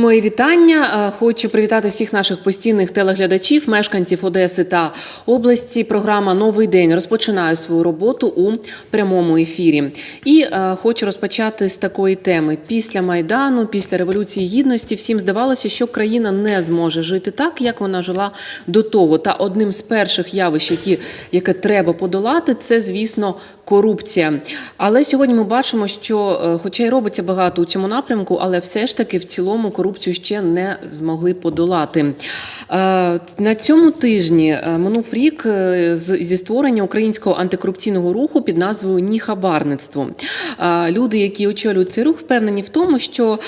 Мої вітання. Е, Хочу привітати всіх наших постійних телеглядачів, мешканців Одеси та області. Програма Новий день розпочинає свою роботу у прямому ефірі. І е, хочу розпочати з такої теми: після майдану, після революції гідності, всім здавалося, що країна не зможе жити так, як вона жила до того. Та одним з перших явищ, які яке треба подолати, це звісно корупція. Але сьогодні ми бачимо, що, е, хоча й робиться багато у цьому напрямку, але все ж таки в цілому корупцію ще не змогли подолати. Е, На цьому тижні е, минув рік е, зі створення українського антикорупційного руху під назвою Ніхабарництво. Люди, які очолюють цей рух, впевнені в тому, що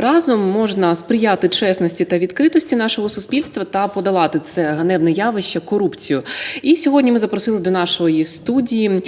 разом можна сприяти чесності та відкритості нашого суспільства та подолати це ганебне явище корупцію. І сьогодні ми запросили до нашої студії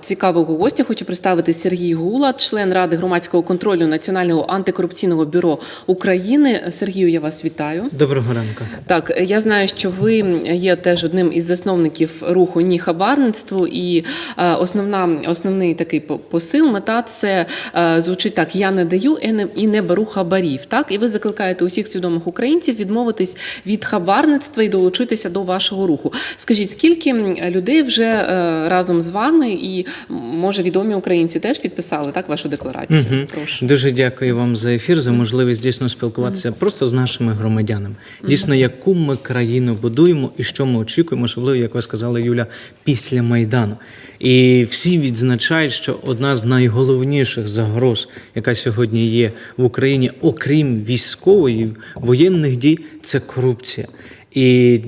цікавого гостя. Хочу представити Сергій Гула, член ради громадського контролю Національного антикорупційного бюро України. Сергію, я вас вітаю. Доброго ранку. Так, я знаю, що ви є теж одним із засновників руху Ні хабарництву, і е, основна основний такий посил, мета це е, звучить так: я не даю і не, беру хабарів. Так, і ви закликаєте усіх свідомих українців відмовитись від хабарництва і долучитися до вашого руху. Скажіть, скільки людей вже е, разом з вами, і може відомі українці теж підписали так вашу декларацію? Мгм. Прошу. Дуже дякую вам за ефір, за можливість дійсно спілкуватися просто з нашими громадянами. Дійсно, яку ми країну будуємо і що ми очікуємо, особливо, як ви сказали, Юля, після Майдану. І всі відзначають, що одна з найголовніших загроз, яка сьогодні є в Україні, окрім військової воєнних дій, це корупція. І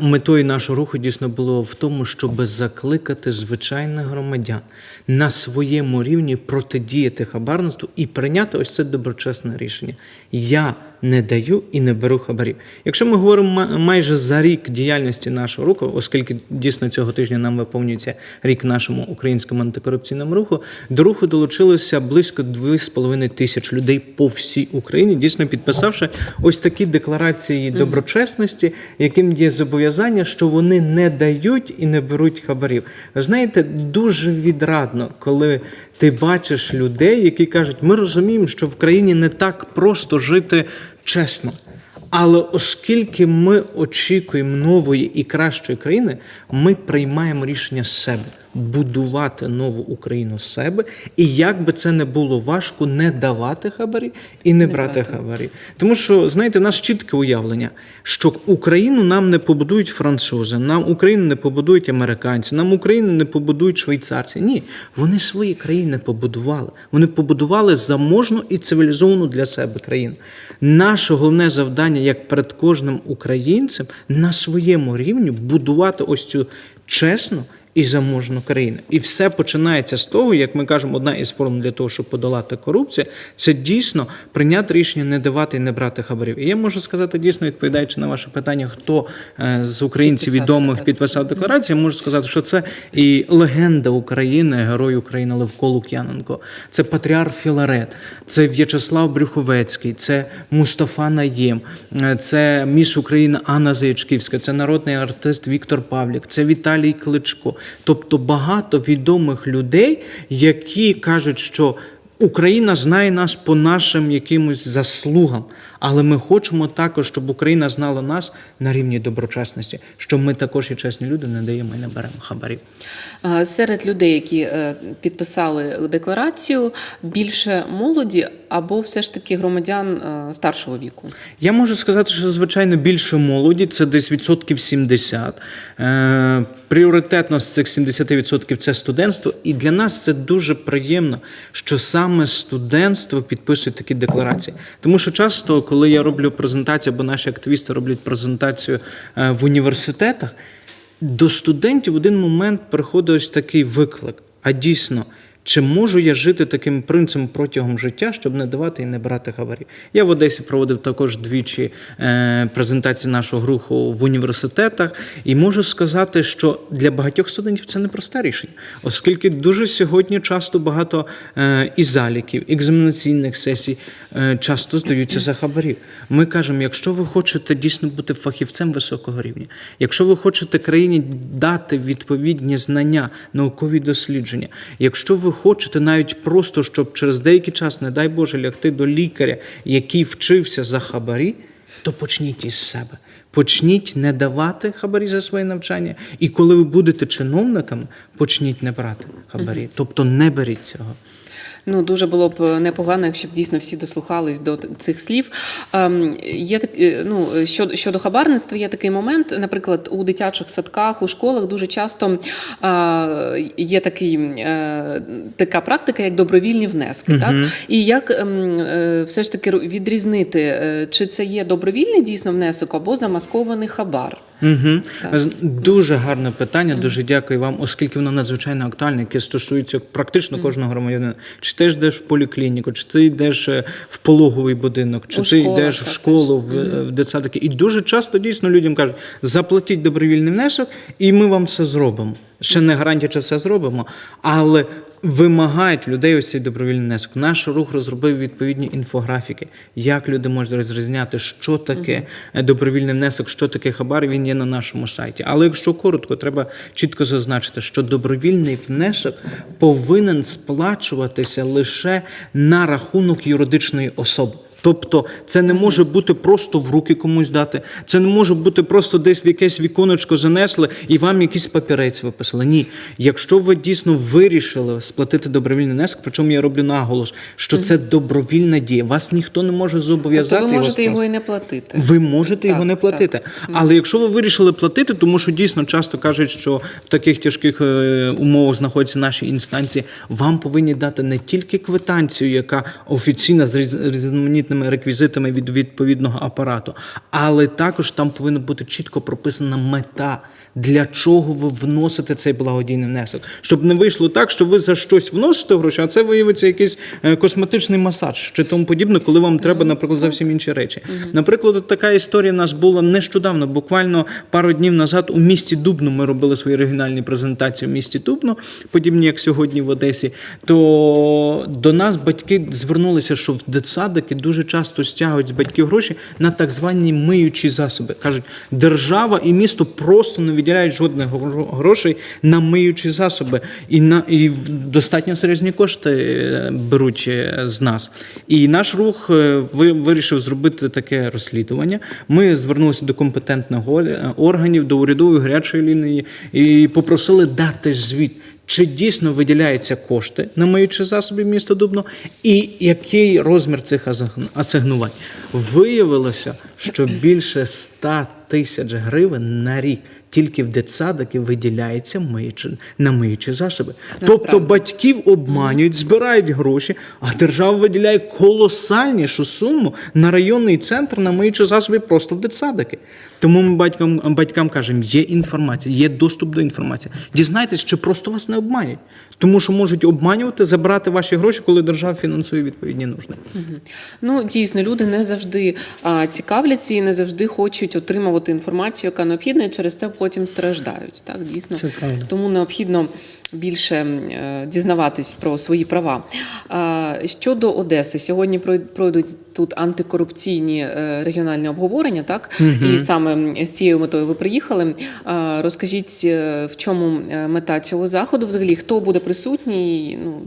метою нашого руху дійсно було в тому, щоб закликати звичайних громадян на своєму рівні протидіяти хабарництву і прийняти ось це доброчесне рішення. Я не даю і не беру хабарів. Якщо ми говоримо майже за рік діяльності нашого руху, оскільки дійсно цього тижня нам виповнюється рік нашому українському антикорупційному руху, до руху долучилося близько 2,5 тисяч людей по всій Україні, дійсно підписавши ось такі декларації доброчесності, яким є зобов'язання, що вони не дають і не беруть хабарів. Знаєте, дуже відрадно, коли ти бачиш людей, які кажуть, ми розуміємо, що в країні не так просто жити чесно. Але оскільки ми очікуємо нової і кращої країни, ми приймаємо рішення з себе будувати нову Україну з себе, і як би це не було важко, не давати хабарі і не, брати брати. хабарі. Тому що знаєте, у нас чітке уявлення, що Україну нам не побудують французи, нам Україну не побудують американці, нам Україну не побудують швейцарці. Ні, вони свої країни побудували. Вони побудували заможну і цивілізовану для себе країну. Наше головне завдання, як перед кожним українцем, на своєму рівні будувати ось цю чесну. І заможну країну. І все починається з того, як ми кажемо, одна із форм для того, щоб подолати корупцію, це дійсно прийняти рішення не давати і не брати хабарів. І я можу сказати, дійсно, відповідаючи на ваше питання, хто е, з українців Підписався, відомих так. підписав декларацію, я можу сказати, що це і легенда України, герой України Левко Лук'яненко, це патріарх Філарет, це В'ячеслав Брюховецький, це Мустафа Наєм, е, це міс України Анна Заячківська, це народний артист Віктор Павлік, це Віталій Кличко. Тобто багато відомих людей, які кажуть, що Україна знає нас по нашим якимось заслугам, але ми хочемо також, щоб Україна знала нас на рівні доброчесності, що ми також є чесні люди, не даємо і не беремо хабарів. Е, Серед людей, які е, підписали декларацію, більше молоді або все ж таки громадян е, старшого віку. Я можу сказати, що звичайно більше молоді, це десь відсотків 70. Е, пріоритетно з цих 70% це студентство. І для нас це дуже приємно, що саме студентство підписує такі декларації. Тому що часто, коли я роблю презентацію, або наші активісти роблять презентацію е, в університетах, до студентів в один момент приходить ось такий виклик. А дійсно, чи можу я жити таким принципом протягом життя, щоб не давати і не брати хабарі? Я в Одесі проводив також двічі е, презентації нашого руху в університетах, і можу сказати, що для багатьох студентів це непросте рішення, оскільки дуже сьогодні часто багато е, і заліків, екзаменаційних сесій е, часто здаються за хабарів. Ми кажемо, якщо ви хочете дійсно бути фахівцем високого рівня, якщо ви хочете країні дати відповідні знання, наукові дослідження, якщо ви хочете навіть просто, щоб через деякий час, не дай Боже, лягти до лікаря, який вчився за хабарі, то почніть із себе. Почніть не давати хабарі за своє навчання. І коли ви будете чиновниками, почніть не брати хабарі. Тобто не беріть цього. Ну дуже було б непогано, якщо б дійсно всі дослухались до цих слів. Ем, є так, е, ну щодо щодо хабарництва, є такий момент. Наприклад, у дитячих садках, у школах дуже часто е, є такий, е, така практика, як добровільні внески. Так і як ем, е, все ж таки відрізнити, е, чи це є добровільний дійсно внесок або замаскований хабар. Угу. Дуже гарне питання. Дуже дякую вам, оскільки воно надзвичайно актуальне, яке стосується практично кожного громадянина. Чи ти йдеш в поліклініку, чи ти йдеш е, в пологовий будинок, чи У ти школах йдеш в школу, в, в дитсадки. І дуже часто дійсно людям кажуть, заплатіть добровільний внесок, і ми вам все зробимо. Ще не гарантія, чи все зробимо, але вимагають людей ось цей добровільний внесок. Наш рух розробив відповідні інфографіки, як люди можуть розрізняти, що таке добровільний внесок, що таке хабар. Він є на нашому сайті. Але якщо коротко, треба чітко зазначити, що добровільний внесок повинен сплачуватися лише на рахунок юридичної особи. Тобто це не може бути просто в руки комусь дати, це не може бути просто десь в якесь віконечко занесли і вам якийсь папірець виписали. Ні, якщо ви дійсно вирішили сплатити добровільний внесок, причому я роблю наголос, що це добровільна дія. Вас ніхто не може зобов'язати. Тобто ви можете його його і не платити. ви можете його не платити. Але якщо ви вирішили платити, тому що дійсно часто кажуть, що в таких тяжких е, умовах знаходяться наші інстанції, вам повинні дати не тільки квитанцію, яка офіційна з різ- різноманітними реквізитами від відповідного апарату, але також там повинна бути чітко прописана мета. Для чого ви вносите цей благодійний внесок? Щоб не вийшло так, що ви за щось вносите гроші, а це виявиться якийсь е, косметичний масаж чи тому подібне, коли вам треба, наприклад, зовсім інші речі. Наприклад, от така історія в нас була нещодавно, буквально пару днів назад у місті Дубно. Ми робили свої регіональні презентації в місті Дубно, подібні як сьогодні в Одесі. То до нас батьки звернулися, що в дитсадики дуже часто стягують з батьків гроші на так звані миючі засоби. кажуть, держава і місто просто не виділяють жодних грошей на миючі засоби, і на і достатньо серйозні кошти е, беруть е, з нас. І наш рух е, ви- вирішив зробити таке розслідування. Ми звернулися до компетентних органів, до урядової гарячої лінії і попросили дати звіт. Чи дійсно виділяються кошти на миючі засоби міста Дубно, і який розмір цих асигнувань? Виявилося, що більше 100 тисяч гривень на рік тільки в дитсадики виділяється миючі, на миючі засоби. Тобто Насправді. батьків обманюють, збирають гроші, а держава виділяє колосальнішу суму на районний центр на миючі засоби просто в дитсадики. Тому ми батькам, батькам кажемо, є інформація, є доступ до інформації. Дізнайтесь, чи просто вас не обманюють. Тому що можуть обманювати, забрати ваші гроші, коли держава фінансує відповідні нужди. Ну дійсно, люди не завжди а, цікавляться і не завжди хочуть отримувати інформацію, яка необхідна, і через це потім страждають. Так, дійсно. Це правда. Тому необхідно більше е, дізнаватись про свої права. Щодо Одеси, сьогодні пройдуть тут антикорупційні е, регіональні обговорення, так і саме з цією метою ви приїхали. Розкажіть, е, в чому мета цього заходу? Взагалі, хто буде присутній? Ну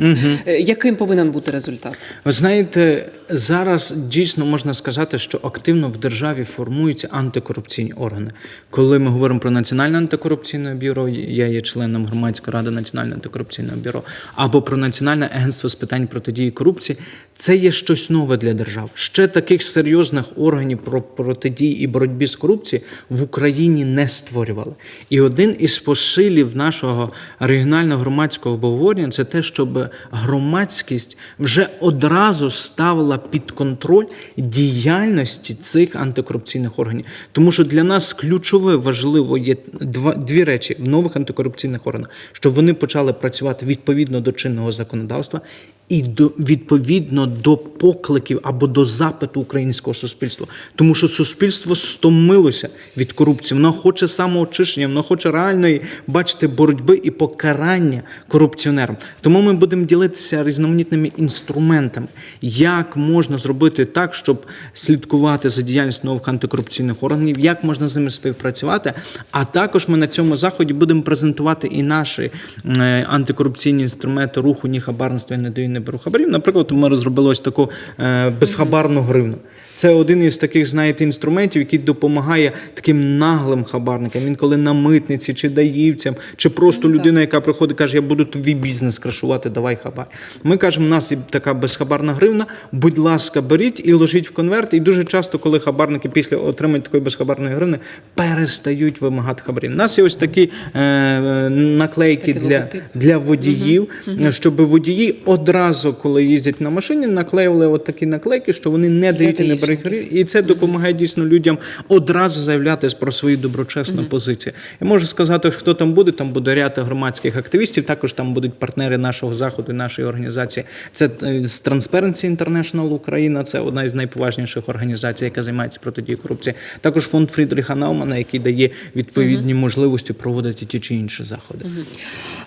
е, яким повинен бути результат? Ви знаєте, зараз дійсно можна сказати, що активно в державі формуються антикорупційні органи. Коли ми говоримо про Національне антикорупційне бюро, я є членом громадської ради Національного антикорупційного бюро, або про Національне агентство з питань протидії корупції, це є щось нове для держав. Ще таких серйозних органів про протидії і боротьбі з корупцією в Україні не створювали. І один із посилів нашого регіонального громадського обговорення це те, щоб громадськість вже одразу ставила під контроль діяльності цих антикорупційних органів. Тому що для нас ключове важливо є два дві речі в нових антикорупційних органах, щоб вони почали працювати відповідно до чинного законодавства. І до відповідно до покликів або до запиту українського суспільства, тому що суспільство стомилося від корупції. Воно хоче самоочищення, воно хоче реальної бачити боротьби і покарання корупціонерам. Тому ми будемо ділитися різноманітними інструментами, як можна зробити так, щоб слідкувати за діяльністю нових антикорупційних органів, як можна з ними співпрацювати. А також ми на цьому заході будемо презентувати і наші е, антикорупційні інструменти руху ні хабарництва не даю, не беру хабарів. Наприклад, ми розробили ось таку е, безхабарну гривну. Це один із таких, знаєте, інструментів, який допомагає таким наглим хабарникам. Інколи на митниці чи даївцям, чи просто людина, яка приходить, каже, я буду твій бізнес крашувати, давай хабар. Ми кажемо, у нас є така безхабарна гривна. Будь ласка, беріть і ложіть в конверт. І дуже часто, коли хабарники після отримання такої безхабарної гривни перестають вимагати хабарів. У нас є ось такі е, наклейки Такий для, логотип. для водіїв, щоб водії одразу, коли їздять на машині, наклеювали от такі наклейки, що вони не дають і не беруть. І це допомагає дійсно людям одразу заявляти про свою доброчесну позицію. Я можу сказати, хто там буде. Там буде ряд громадських активістів. Також там будуть партнери нашого заходу, нашої організації. Це е, з Transparency International Україна. Це одна із найповажніших організацій, яка займається протидією корупції. Також фонд Фрідріха Наумана, який дає відповідні можливості проводити ті чи інші заходи.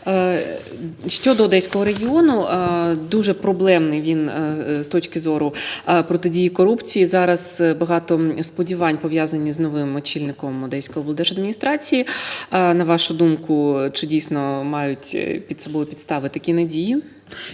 Е, Щодо Одеського регіону, е, дуже проблемний він е, з точки зору е, протидії корупції. Зараз е, багато сподівань пов'язані з новим очільником Одеської облдержадміністрації. На вашу думку, чи дійсно мають під собою підстави такі надії?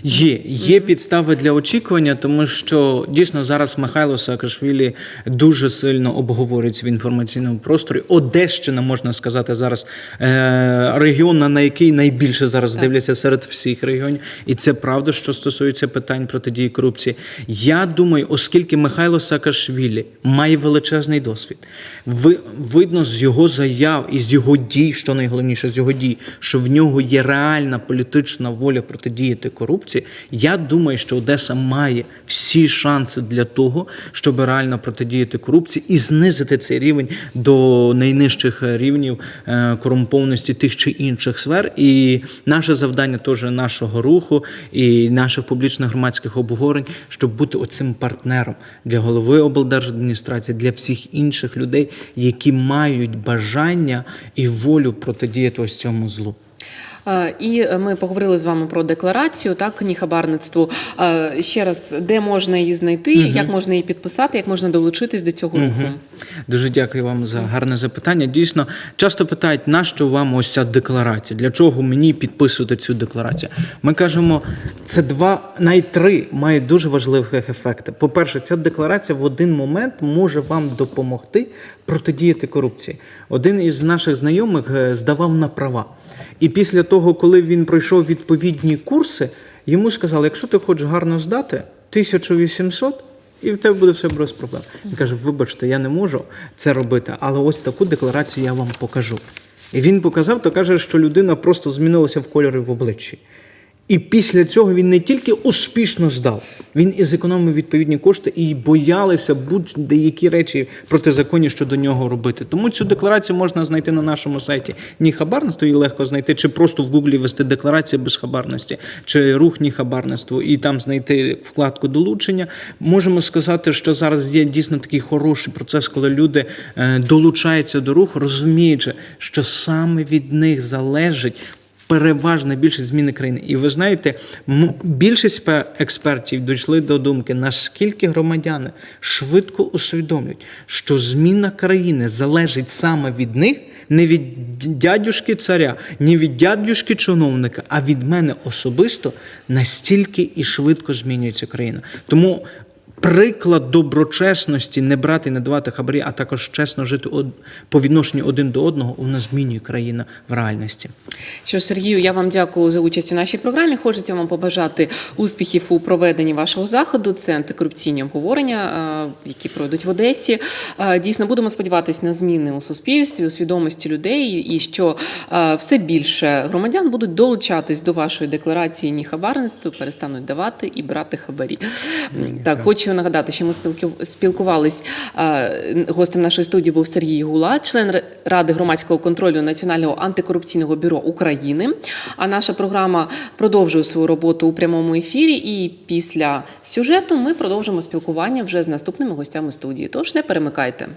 Є, є підстави для очікування, тому що дійсно зараз Михайло Саакашвілі дуже сильно обговорюється в інформаційному просторі. Одещина, можна сказати, зараз е, регіон, на який найбільше зараз дивляться серед всіх регіонів. І це правда, що стосується питань протидії корупції. Я думаю, оскільки Михайло Саакашвілі має величезний досвід, ви, видно з його заяв і з його дій, що найголовніше, з його дій, що в нього є реальна політична воля протидіяти корупції. Я думаю, що Одеса має всі шанси для того, щоб реально протидіяти корупції і знизити цей рівень до найнижчих рівнів е, корумпованості тих чи інших сфер. І наше завдання теж нашого руху і наших публічних громадських обговорень, щоб бути оцим партнером для голови облдержадміністрації, для всіх інших людей, які мають бажання і волю протидіяти ось цьому злу. Е, І ми поговорили з вами про декларацію, так, ні хабарництву. Е, Ще раз, де можна її знайти, як можна її підписати, як можна долучитись до цього руху? Дуже дякую вам за гарне запитання. Дійсно, часто питають, нащо вам ось ця декларація? Для чого мені підписувати цю декларацію? Ми кажемо, це два, навіть три мають дуже важливих ефекти. По-перше, ця декларація в один момент може вам допомогти протидіяти корупції. Один із наших знайомих е, здавав на права. І після того, коли він пройшов відповідні курси, йому сказали, якщо ти хочеш гарно здати, 1800 і в тебе буде все без проблем. Він каже: вибачте, я не можу це робити, але ось таку декларацію я вам покажу. І він показав, то каже, що людина просто змінилася в кольори в обличчі. І після цього він не тільки успішно здав, він і зекономив відповідні кошти і боялися будь-які речі протизаконні щодо нього робити. Тому цю декларацію можна знайти на нашому сайті ні хабарництво, її легко знайти, чи просто в Гуглі ввести декларація безхабарності, чи рух ні хабарництво, і там знайти вкладку долучення. Можемо сказати, що зараз є дійсно такий хороший процес, коли люди е, долучаються до руху, розуміючи, що саме від них залежить переважна більшість зміни країни. І ви знаєте, більшість експертів дійшли до думки, наскільки громадяни швидко усвідомлюють, що зміна країни залежить саме від них, не від дядюшки царя, не від дядюшки чиновника, а від мене особисто настільки і швидко змінюється країна. Тому приклад доброчесності не брати, не давати хабарі, а також чесно жити по відношенню один до одного, вона змінює країну в реальності. Що Сергію, я вам дякую за участь у нашій програмі. Хочеться вам побажати успіхів у проведенні вашого заходу. Це антикорупційні обговорення, які пройдуть в Одесі. Дійсно, будемо сподіватися на зміни у суспільстві, у свідомості людей, і що все більше громадян будуть долучатись до вашої декларації ні хабарництва, перестануть давати і брати хабарі. Так, хочу Хочу нагадати, що ми спілкувались. Гостем нашої студії був Сергій Гула, член Ради громадського контролю Національного антикорупційного бюро України. А наша програма продовжує свою роботу у прямому ефірі. І після сюжету ми продовжимо спілкування вже з наступними гостями студії. Тож не перемикайте.